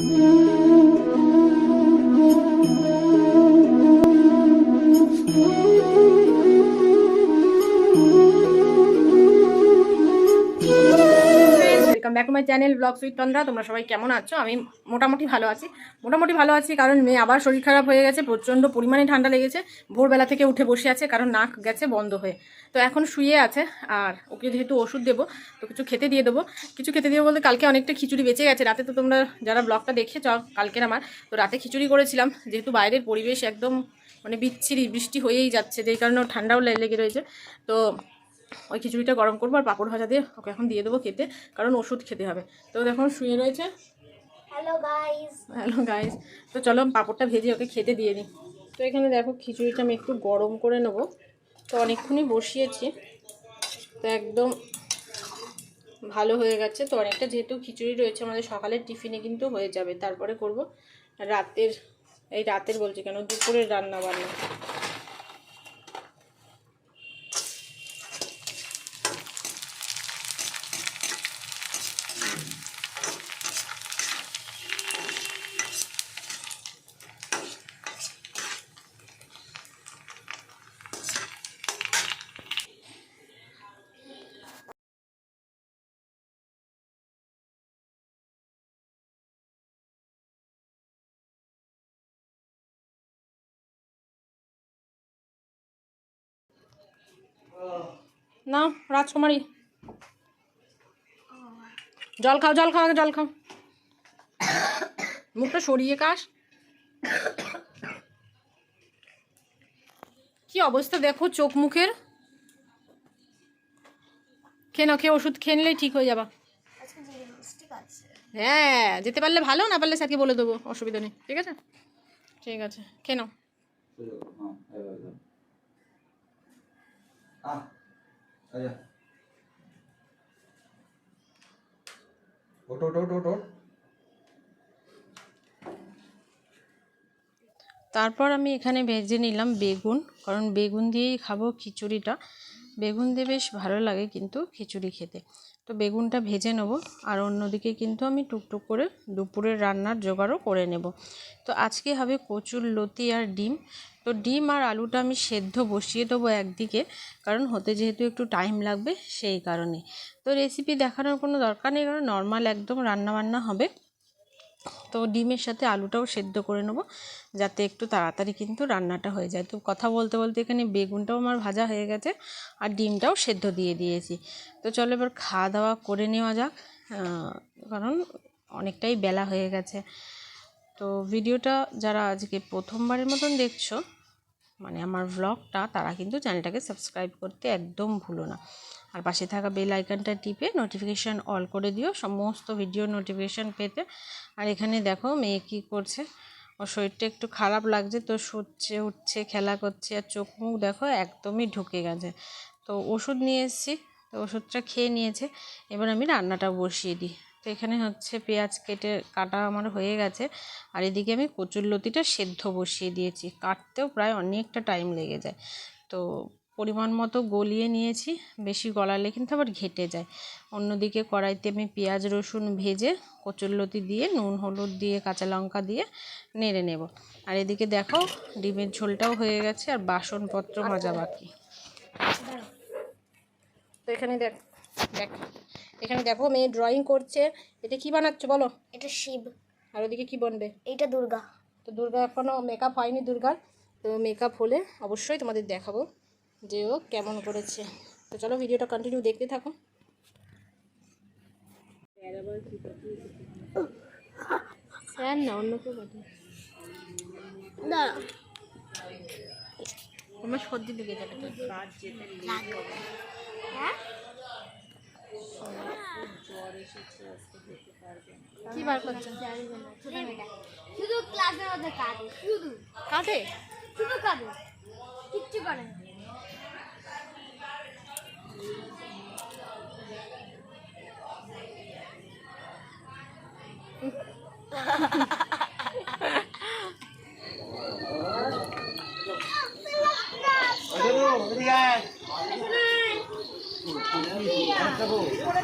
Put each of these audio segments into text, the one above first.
Thank you. Welcome back to my channel vlog sweet Tandra তোমরা সবাই কেমন আছো? আমি মোটামুটি ভালো আছি। মোটামুটি ভালো আছি কারণ মেয়ে আবার শরীর খারাপ হয়ে গেছে, প্রচণ্ড পরিমাণে ঠান্ডা লেগেছে। ভোরবেলা থেকে উঠে বসে আছে কারণ নাক গেছে বন্ধ হয়ে। তো এখন শুয়ে আছে আর ওকে যেহেতু ওষুধ দেবো, তো কিছু খেতে দিয়ে দেবো। কিছু খেতে দিয়ে বলতে কালকে অনেকটা খিচুড়ি বেঁচে গেছে। রাতে তো তোমরা যারা ব্লগটা দেখেছ, কালকের আমার, তো রাতে খিচুড়ি করেছিলাম। যেহেতু বাইরের পরিবেশ একদম মানে বিচ্ছিরি, বৃষ্টি হয়েই যাচ্ছে, যেই কারণে ঠান্ডাও লেগে রয়েছে। তো ওই খিচুড়িটা গরম করব আর পাঁপড় ভাজা দিয়ে ওকে এখন দিয়ে দেবো খেতে কারণ ওষুধ খেতে হবে। তো ও এখন শুয়ে রয়েছে। হ্যালো গাইস হ্যালো গাইস তো চলো পাঁপড়টা ভেজে ওকে খেতে দিয়ে দিই। তো এখানে দেখো খিচুড়িটা আমি একটু গরম করে নেব। তো অনেকক্ষণই বসিয়েছি। তো একদম ভালো হয়ে গেছে। তো অনেকটা যেহেতু খিচুড়ি রয়েছে আমাদের সকালের টিফিনে কিন্তু হয়ে যাবে। তারপরে করব রাতের এই রাতের বলছি কেন দুপুরের রান্না বান্না না, রাজকুমারী। জল খাও জল খাও জল খাও। মুখটা সরিয়ে কাশ। কি অবস্থা দেখো চোখ মুখের? খেয়ে খেয়ে ওষুধ খেয়ে নিলেই ঠিক হয়ে যাবা। হ্যাঁ যেতে পারলে ভালো, না পারলে স্যারকে বলে দেবো, অসুবিধা নেই, ঠিক আছে? ঠিক আছে, খেয়ে নাও। তারপর আমি এখানে ভেজে নিলাম বেগুন কারণ বেগুন দিয়েই খাব খিচুড়িটা। বেগুন দিয়ে বেশ ভালো লাগে কিন্তু খিচুড়ি খেতে। তো বেগুনটা ভেজে নেব আর অন্যদিকে কিন্তু আমি টুকটুক করে দুপুরের রান্নার জোগাড়ও করে নেব। তো আজকে হবে কচুর লতি আর ডিম। তো ডিম আর আলুটা আমি সেদ্ধ বসিয়ে দেবো একদিকে, কারণ হতে যেহেতু একটু টাইম লাগবে সেই কারণে। তো রেসিপি দেখানোর কোনো দরকার নেই, কারণ নর্মাল একদম রান্নাবান্না হবে। তো ডিমের সাথে আলুটাও সেদ্ধ করে নেব, যাতে একটু তাড়াতাড়ি কিন্তু রান্নাটা হয়ে যায়। তো কথা বলতে বলতে এখানে বেগুনটাও আমার ভাজা হয়ে গেছে আর ডিমটাও সেদ্ধ দিয়ে দিয়েছি। তো চলো এবার খাওয়া দাওয়া করে নেওয়া যাক কারণ অনেকটাই বেলা হয়ে গেছে। তো ভিডিওটা যারা আজকে প্রথমবারের মতন দেখছ মানে আমার ভ্লগটা তারা কিন্তু চ্যানেলটাকে সাবস্ক্রাইব করতে একদম ভুলো না। আর পাশে থাকা বেল আইকনটা টিপে নোটিফিকেশান অল করে দিও, সমস্ত ভিডিও নোটিফিকেশান পেতে। আর এখানে দেখো মেয়ে কী করছে? ওর শরীরটা একটু খারাপ লাগছে তো শুচ্ছে, উঠছে, খেলা করছে আর চোখ মুখ দেখো একদমই ঢুকে গেছে। তো ওষুধ নিয়ে এসেছি, তো ওষুধটা খেয়ে নিয়েছে। এবার আমি রান্নাটা বসিয়ে দিই। তো এখানে হচ্ছে পেঁয়াজ কেটে কাটা আমার হয়ে গেছে। আর এদিকে আমি কচুরলতিটা সেদ্ধ বসিয়ে দিয়েছি। কাটতেও প্রায় অনেকটা টাইম লেগে যায়। তো পরিমাণ মতো গলিয়ে নিয়েছি বেশি গলালে কিন্তু আবার ঘেটে যায়। অন্যদিকে কড়াইতে আমি পেঁয়াজ রসুন ভেজে কচুরলতি দিয়ে নুন হলুদ দিয়ে কাঁচা লঙ্কা দিয়ে নেড়ে নেব। আর এদিকে দেখো ডিমের ঝোলটাও হয়ে গেছে আর বাসনপত্র মাজা বাকি। তো এখানে দেখ দেখ এখানে দেখো মেয়ে ড্রয়িং করছে। এটা কি বানাচ্ছ বলো? এটা শিব। আর ওদিকে কি বনবে? এইটা দুর্গা। তো দুর্গা এখনও মেকআপ হয়নি দুর্গার। তো মেকআপ হলে অবশ্যই তোমাদের দেখাবো। যে ও কেমন করেছে। তো চলো ভিডিওটা কন্টিনিউ দেখতে থাকো। স্যার না অন্য কেউ না। আমার সর্দি লেগে যাবে কি বার করছ? শুধু ক্লাসের মধ্যে কাঁদে শুধু। কাঁধে শুধু কাঁদে কিচ্ছু করে না।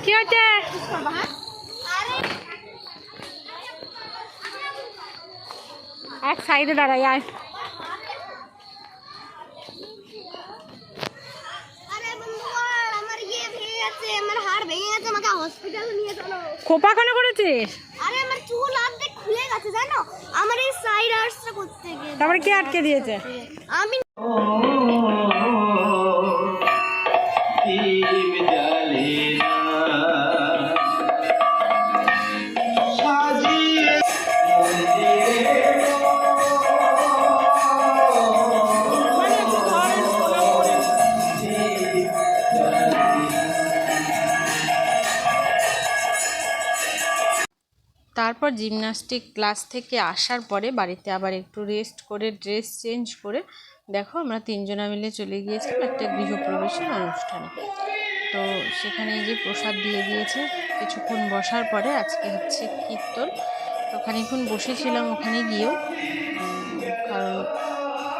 কি হচ্ছে এক সাইডে দাঁড়াই আয়। আরে কেন করেছিস? আরে আমার চুল অর্ধেক খুলে গেছে জানো? আমার এই সাইড আর্টসটা করতে গিয়ে তারপরে কে আটকে দিয়েছে? আমি তারপর জিমনাস্টিক ক্লাস থেকে আসার পরে বাড়িতে আবার একটু রেস্ট করে ড্রেস চেঞ্জ করে, দেখো আমরা তিনজনা মিলে চলে গিয়েছিলাম একটা গৃহপ্রবেশের অনুষ্ঠানে। তো সেখানে যে প্রসাদ দিয়ে দিয়েছে, কিছুক্ষণ বসার পরে আজকে হচ্ছে কীর্তন। তো খানিক্ষণ বসেছিলাম ওখানে গিয়েও। কারণ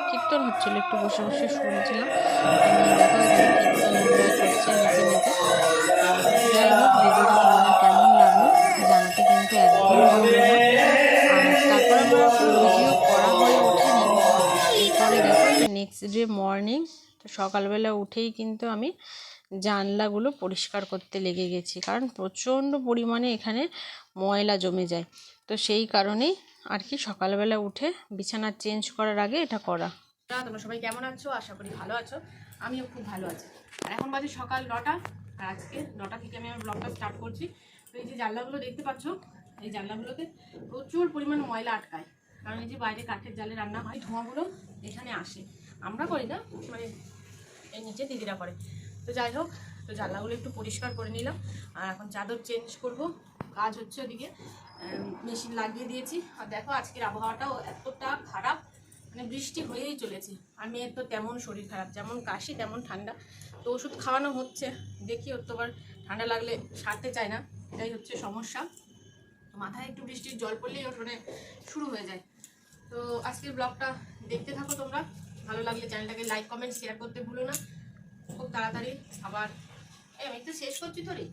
কীর্তন হচ্ছিল, একটু বসে বসে শুনছিলাম। সকালবেলা উঠেই কিন্তু আমি জানলাগুলো পরিষ্কার করতে লেগে গেছি। কারণ প্রচণ্ড পরিমাণে এখানে ময়লা জমে যায়। তো সেই কারণেই আর কি সকালবেলা উঠে বিছানা চেঞ্জ করার আগে এটা করা। তোমরা সবাই কেমন আছো? আশা করি ভালো আছো। আমিও খুব ভালো আছি। আর এখন বাজে সকাল নটা। আর আজকে নটা থেকে আমি আমার ব্লগটা স্টার্ট করছি। তো এই যে জানলাগুলো দেখতে পাচ্ছ, এই জানলাগুলোতে প্রচুর পরিমাণ ময়লা আটকায়। কারণ এই যে বাইরে কাঠের জালে রান্না হয়, ধোঁয়াগুলো এখানে আসে। আমরা করি না মানে এই নিচে দিদিরা করে তো যাই হোক, তো জানলাগুলো একটু পরিষ্কার করে নিলাম। আর এখন চাদর চেঞ্জ করব। কাজ হচ্ছে ওদিকে মেশিন লাগিয়ে দিয়েছি। আর দেখো, আজকের আবহাওয়াটাও এতটা খারাপ মানে বৃষ্টি হয়েই চলেছে। আর মেয়ের তো তেমন শরীর খারাপ, যেমন কাশি, তেমন ঠান্ডা। তো ওষুধ খাওয়ানো হচ্ছে, দেখি ওর তো আবার ঠান্ডা লাগলে সারতে চায় না। এটাই হচ্ছে সমস্যা। মাথায় একটু বৃষ্টির জল পড়লেই ওর মানে শুরু হয়ে যায়। তো আজকের ব্লগটা দেখতে থাকো তোমরা। ভালো লাগলে চ্যানেলটাকে লাইক কমেন্ট শেয়ার করতে ভুলো না। খুব তাড়াতাড়ি আবার এই, আমি তো শেষ করছি তো রে।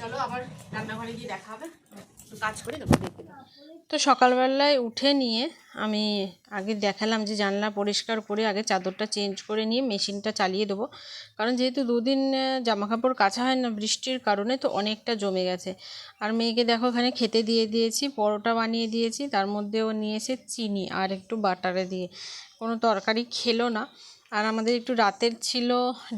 চলো আবার রান্নাঘরে গিয়ে দেখা হবে। কাজ করে তো সকালবেলায় উঠে নিয়ে আমি আগে দেখালাম যে জানলা পরিষ্কার করে আগে চাদরটা চেঞ্জ করে নিয়ে মেশিনটা চালিয়ে দেবো। কারণ যেহেতু দুদিন জামা কাপড় কাচা হয় না বৃষ্টির কারণে তো অনেকটা জমে গেছে। আর মেয়েকে দেখো এখানে খেতে দিয়ে দিয়েছি, পরোটা বানিয়ে দিয়েছি, তার মধ্যেও নিয়েছে চিনি আর একটু বাটারে দিয়ে। কোনো তরকারি খেলো না। আর আমাদের একটু রাতের ছিল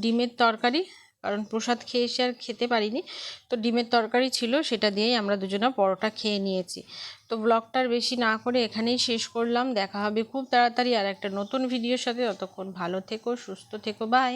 ডিমের তরকারি কারণ প্রসাদ খেয়ে এসে আর খেতে পারিনি। তো ডিমের তরকারি ছিল, সেটা দিয়েই আমরা দুজনা পরোটা খেয়ে নিয়েছি। তো ব্লগটার বেশি না করে এখানেই শেষ করলাম। দেখা হবে খুব তাড়াতাড়ি আর একটা নতুন ভিডিওর সাথে। ততক্ষণ ভালো থেকো, সুস্থ থেকো বাই